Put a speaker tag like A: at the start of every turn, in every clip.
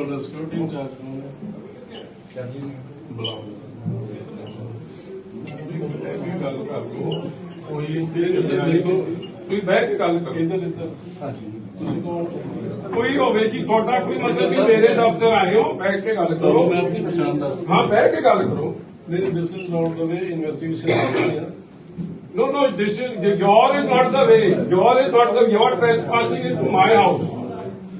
A: ਤੁਹਾਡਾ security incharge ਕੌਣ ਹੈ ਬੁਲਾਓ
B: ਇਹ ਗੱਲ ਕਰ ਲਓ ਕੋਈ ਤੇ ਦੇਖੋ ਤੁਸੀਂ ਬਹਿ ਕੇ ਗੱਲ ਕਰੋ
A: ਇੱਧਰ ਇੱਧਰ ਹਾਂਜੀ ਤੁਸੀਂ ਕੌਣ
B: ਕੋਈ ਹੋਵੇ ਜੀ ਤੁਹਾਡਾ ਕੋਈ ਮਤਲਬ ਕਿ ਮੇਰੇ ਦਫ਼ਤਰ ਆਏ ਹੋ ਬੈਠ ਕੇ ਗੱਲ ਕਰੋ
A: ਕਰੋ ਮੈਂ ਆਪਣੀ ਪਛਾਣ ਦੱਸ
B: ਹਾਂ ਬਹਿ ਕੇ ਗੱਲ ਕਰੋ
A: ਨਹੀਂ this is not the way investigation ਕਰ ਰਹੀ ਹੈ
B: No, no, this is, your is not the way. Your is not the, you are trespassing into my house.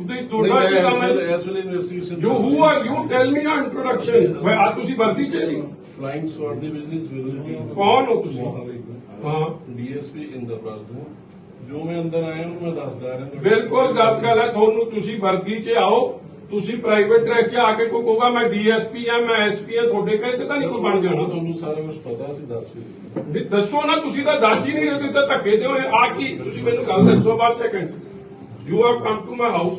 B: ਉਹਦੇ ਤੁਹਾਡਾ ਕੀ ਕੰਮ ਹੈ?
A: ਵੇਲੇ investigation
B: you who are you tell me your introduction ਮੈਂ ਆ ਤੁਸੀਂ ਵਰਦੀ ਚ ਨਹੀਂ
A: ਫਲਾਈਂਗ ਸਵਾਰਡ ਦੀ ਬਿਜ਼ਨਸ ਵਿਜ਼ਿਟ
B: ਕੌਣ ਹੋ ਤੁਸੀਂ? ਹਾਂ।
A: ਡੀਐਸਪੀ ਇੰਦਰਪਾਲ ਸਿੰਘ। ਜੋ ਮੈਂ ਅੰਦਰ ਆਇਆ ਉਹਨੂੰ ਮੈਂ ਦੱਸਦਾ ਰਿਹਾ
B: ਬਿਲਕੁਲ ਗਲਤ ਗੱਲ ਹੈ ਤੁਹਾਨੂੰ ਤੁਸੀਂ ਵਰਦੀ ਚ ਆਓ। ਤੁਸੀਂ ਪ੍ਰਾਈਵੇਟ ਡਰੈਸ ਚ ਆ ਕੇ ਕੋਈ ਕਹੋਗਾ ਮੈਂ ਡੀਐਸਪੀ ਆ ਮੈਂ ਐਸਪੀ ਆ ਤੁਹਾਡੇ ਕਹੇ ਤੇ ਤਾਂ ਨਹੀਂ ਕੋਈ ਬਣ ਜਾਣਾ।
A: ਤੁਹਾਨੂੰ ਸਾਰਾ ਕੁਝ ਪਤਾ ਸੀ ਦੱਸ ਵੀ
B: ਦੱਸੋ ਨਾ ਤੁਸੀਂ ਤਾਂ ਦੱਸ ਹੀ ਨਹੀਂ ਰਹੇ ਤਾਂ ਧੱਕੇ ਦੇ ਹੋਏ। ਆ ਕੀ? ਤੁਸੀਂ ਮੈਨੂੰ ਗੱਲ ਦੱਸੋ ਬਾਅਦ second you have come to my house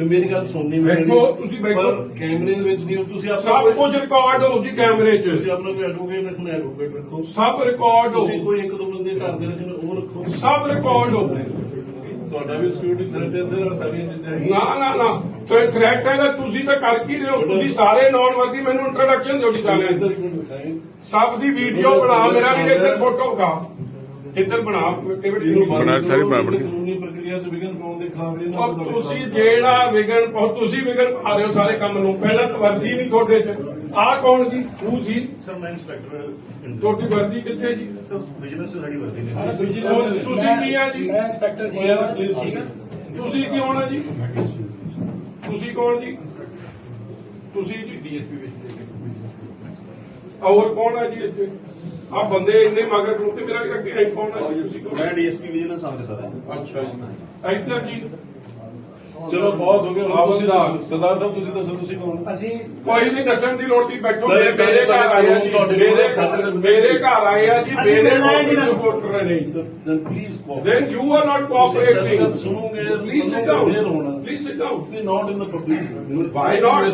A: ਫਿਰ ਮੇਰੀ ਗੱਲ ਸੁਣਨੀ
B: ਬੈਠੋ, ਤੁਸੀਂ ਬੈਠੋ।
A: ਪਰ ਕੈਮਰੇ ਦੇ ਵਿੱਚ ਨਹੀਂ ਤੁਸੀਂ ਆਪਣਾ
B: ਸਭ ਕੁਝ ਰਿਕਾਰਡ ਹੋ ਜੀ ਕੈਮਰੇ 'ਚ।
A: ਤੁਸੀਂ ਆਪਣਾ ਕੋਈ ਐਡਵੋਕੇਟ ਰੱਖਣਾ ਐਡਵੋਕੇਟ ਰੱਖੋ।
B: ਸਭ ਰਿਕਾਰਡ ਹੋ।
A: ਤੁਸੀਂ ਕੋਈ ਇੱਕ ਦੋ ਬੰਦੇ ਘਰ ਦੇ ਰੱਖਣੇ ਉਹ ਰੱਖੋ।
B: ਸਭ ਰਿਕਾਰਡ ਹੋ।
A: ਤੁਹਾਡਾ ਵੀ ਸਿਕਿਉਰਿਟੀ ਥ੍ਰੈਟ ਹੈ ਸਰ ਸਾਰੀਆਂ ਚੀਜ਼ਾਂ ਹੈਗੀਆਂ।
B: ਨਾ ਨਾ ਨਾ। ਤੇ ਥ੍ਰੈਟ ਹੈ ਤਾਂ ਤੁਸੀਂ ਤਾਂ ਕਰ ਕੀ ਰਹੇ ਹੋ? ਤੁਸੀਂ ਸਾਰੇ ਨੌਨ ਵਰਦੀ ਮੈਨੂੰ ਇੰਟਰੋਡਕਸ਼ਨ ਦਿਓ ਜੀ ਸਾਰਿਆਂ ਦੀ
A: ਇੱਧਰ
B: ਸਭ ਦੀ ਵੀਡੀਓ ਬਣਾ ਮੇਰਾ ਵੀ ਇੱਧਰ ਫੋਟੋ ਕਾ ਇੱਧਰ ਬਣਾ ਕਿਵੇਂ
C: ਬਣਾ ਸਾਰੀ ਬਣਾ ਬਣਾ।
A: ਕਾਨੂੰਨੀ ਪ੍ਰਕਿਰਿਆ ਚ ਵਿਘਨ ਪਾਉਣ ਦੇ ਖਿਲਾਫ ਇਹ ਨਾ
B: ਔਰ ਤੁਸੀਂ ਜਿਹੜਾ ਵਿਗਣ ਪਾਓ ਤੁਸੀਂ ਵਿਗਣ ਪਾ ਰਹੇ ਹੋ ਸਾਰੇ ਕੰਮ ਨੂੰ। ਪਹਿਲਾਂ ਤਾਂ ਵਰਦੀ ਨਹੀਂ ਤੁਹਾਡੇ 'ਚ। ਆਹ ਕੌਣ ਜੀ? ਤੂੰ ਸੀ?
D: ਸਰ ਮੈਂ ਇੰਸਪੈਕਟਰ
B: ਤੁਹਾਡੀ ਵਰਦੀ ਕਿੱਥੇ ਜੀ?
D: ਸਰ ਬਿਜ਼ਨਸ ਸਾਡੀ ਵਰਦੀ ਨੇ
B: ਉਹ ਤੁਸੀਂ ਕੀ ਆ ਜੀ?
E: ਮੈਂ ਇੰਸਪੈਕਟਰ ਜੀ ਠੀਕ ਹੈ
B: ਤੁਸੀਂ ਕੀ ਹੋਣਾ ਜੀ? ਤੁਸੀਂ ਕੌਣ ਜੀ? ਤੁਸੀਂ ਜੀ? ਡੀਐਸਪੀ ਵਿੱਚ ਹੋਰ ਕੌਣ ਹੈ ਜੀ ਇੱਥੇ? ਆ ਬੰਦੇ ਇੰਨੇ ਮਗਰ ਨੂੰ ਤੇ ਮੇਰਾ ਅੱਗੇ ਕੌਣ ਹੈ
D: ਮੈਂ ਡੀਐਸਪੀ ਵਿਜੀਲੈਂਸ ਆਫਿਸਰ ਹਾਂ।
B: ਅੱਛਾ ਜੀ। ਇੱਧਰ ਜੀ
A: ਚਲੋ ਬਹੁਤ ਹੋ ਗਿਆ। ਹੁਣ ਤੁਸੀਂ। ਦੱਸੋ ਸਰਦਾਰ ਸਾਹਿਬ ਤੁਸੀਂ ਦੱਸੋ ਤੁਸੀਂ ਕੌਣ?
E: ਅਸੀਂ
B: ਕੋਈ ਨਹੀਂ ਦੱਸਣ ਦੀ ਲੋੜ ਨਹੀਂ ਬੈਠੋ।
A: ਸਰ,
B: ਮੇਰੇ ਘਰ ਆਏ ਆ ਜੀ।
A: ਤੁਹਾਡੇ
B: ਮੇਰੇ ਘਰ ਆਏ ਆ ਜੀ
E: ਅਸੀਂ
B: ਮੇਰੇ
E: ਹੈ ਜੀ ਨਾ।
B: ਸਪੋਰਟਰ ਨੇ
A: then please
B: then you are not cooperating
A: ਸੁਣੋਗੇ
B: please sit down please sit down
A: ਨਹੀਂ not in the public
B: why not?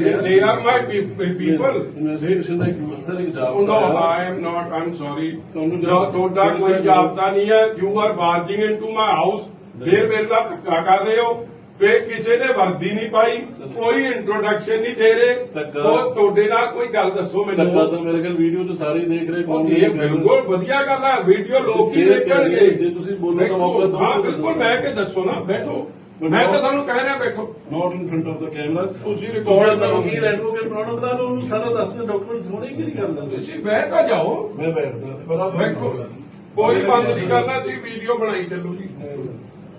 B: They, they are my pe- pe- people.
A: Investigation ਦਾ ਇੱਕ ਸਰ ਇੱਕ
B: Oh,
A: ਜਵਾਬ
B: no, I am not. I'm sorry.
A: ਤੁਹਾਨੂੰ
B: ਜੋ ਤੁਹਾਡਾ ਕੋਈ ਜਾਬਤਾ ਨਹੀਂ ਹੈ। You are barging into my house ਫਿਰ ਮੇਰੇ ਨਾਲ ਧੱਕਾ ਕਰ ਰਹੇ ਹੋ। ਫਿਰ ਕਿਸੇ ਨੇ ਵਰਦੀ ਨਹੀਂ ਪਾਈ ਕੋਈ ਇੰਟਰੋਡਕਸ਼ਨ ਨਹੀਂ ਦੇ ਰਹੇ।
A: ਧੱਕਾ-
B: ਉਹ ਤੁਹਾਡੇ ਨਾਲ ਕੋਈ ਗੱਲ ਦੱਸੋ
A: ਧੱਕਾ
B: ਮੈਨੂੰ।
A: ਤਾਂ ਮੇਰੇ ਖਿਆਲ ਵੀਡੀਓ 'ਚ ਸਾਰੇ ਦੇਖ ਰਹੇ ਕੌਣ
B: ਇਹ ਬਿਲਕੁਲ ਵਧੀਆ ਗੱਲ ਹੈ ਵੀਡੀਓ ਲੋਕ ਹੀ ਦੇਖਣਗੇ।
A: ਜੇ ਤੁਸੀਂ ਬੋਲੋ ਤਾਂ ਮੌਕਾ ਦਿਓ।
B: ਹਾਂ ਬਿਲਕੁਲ ਬਹਿ ਕੇ ਦੱਸੋ ਨਾ ਬੈਠੋ। ਮੈਂ ਤਾਂ ਤੁਹਾਨੂੰ ਕਹਿ ਰਿਹਾ ਬੈਠੋ।
A: Not in front of the cameras
B: ਤੁਸੀਂ
A: ਕੋਲ
B: ਰਿਕਾਰਡ
A: ਦਾ
B: ਕਰੋ
A: ਵਕੀਲ ਐਡਵੋਕੇਟ ਬਣਾਉਣਾ ਬਣਾ ਲਓ ਉਹਨੂੰ ਸਾਰਾ ਦੱਸ ਦੇ ਡਾਕੂਮੈਂਟਸ ਹੋਣੇ ਕਿਹੜੀ ਗੱਲ ਹੈ
B: ਤੁਸੀਂ ਬਹਿ ਤਾਂ ਜਾਓ।
A: ਮੈਂ ਬੈਠਦਾ
B: ਵੇਖੋ ਕੋਈ ਬੰਦ ਨਹੀਂ ਕਰਨਾ ਤੁਸੀਂ ਵੀਡੀਓ ਬਣਾਈ ਚੱਲੋ ਜੀ।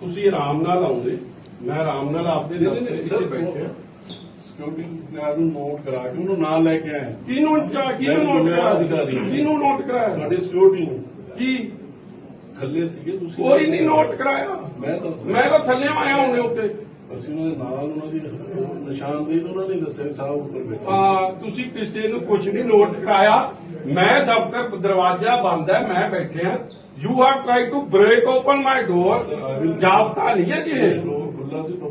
B: ਤੁਸੀਂ ਆਰਾਮ ਨਾਲ ਆਉਂਦੇ। ਮੈਂ ਆਰਾਮ ਨਾਲ ਆਪਦੇ ਵਿੱਚ
A: ਸਰ,
B: ਬੈਠੇ
A: ਸਿਕਿਉਰਿਟੀ ਗਾਰਡ ਨੂੰ ਨੋਟ ਕਰਾ ਕੇ ਉਹਨੂੰ ਨਾਲ ਲੈ ਕੇ ਆਇਆ।
B: ਕਿਹਨੂੰ ਚਾ- ਕਿਹਨੂੰ ਨੋਟ ਕਰਾਇਆ?
A: ਅਧਿਕਾਰੀ।
B: ਕਿਹਨੂੰ ਨੋਟ ਕਰਾਇਆ?
A: ਤੁਹਾਡੀ ਸਿਕਿਉਰਿਟੀ ਨੂੰ।
B: ਕੀ?
A: ਥੱਲੇ ਸੀਗੇ ਤੁਸੀਂ
B: ਕੋਈ ਨਹੀਂ ਨੋਟ ਕਰਾਇਆ।
A: ਮੈਂ ਦੱਸ
B: ਮੈਂ ਤਾਂ ਥੱਲੇ ਆਇਆ ਹੁਣੇ ਉੱਤੇ।
A: ਅਸੀਂ ਉਹਨਾਂ ਦੇ ਨਾਲ ਉਹਨਾਂ ਦੀ ਨਿਸ਼ਾਨਦੇਹੀ ਤਾਂ ਉਹਨਾਂ ਨੇ ਦੱਸਿਆ ਸਾਹਿਬ ਉੱਪਰ ਬੈਠੇ
B: ਆ ਤੁਸੀਂ ਕਿਸੇ ਨੂੰ ਕੁਝ ਨਹੀਂ ਨੋਟ ਕਰਾਇਆ। ਮੈਂ ਦਫ਼ਤਰ ਦਰਵਾਜ਼ਾ ਬੰਦ ਹੈ ਮੈਂ ਬੈਠਿਆ you have try to break open my door ਜਾਬਤਾ ਨਹੀਂ ਹੈ ਜੀ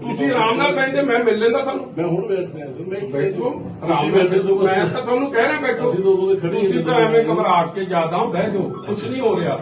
B: ਤੁਸੀਂ ਆਰਾਮ ਨਾਲ ਬੈਠੇ ਮੈਂ ਮਿਲ ਲੈਂਦਾ ਤੁਹਾਨੂੰ।
A: ਮੈਂ ਹੁਣ ਬੈਠ ਰਿਹਾ ਸਰ ਮੈਂ
B: ਬੈਠੋ। ਆਰਾਮ
A: ਬੈਠੇ ਸੋ
B: ਮੈਂ ਤਾਂ ਤੁਹਾਨੂੰ ਕਹਿ ਰਿਹਾ ਬੈਠੋ।
A: ਹੀ
B: ਤੁਸੀਂ। ਤਾਂ ਐਵੇਂ ਘਬਰਾਹਟ ਕੇ ਜ਼ਿਆਦਾ ਬਹਿ ਜਾਓ। ਕੁਝ ਨਹੀਂ ਹੋ ਰਿਹਾ।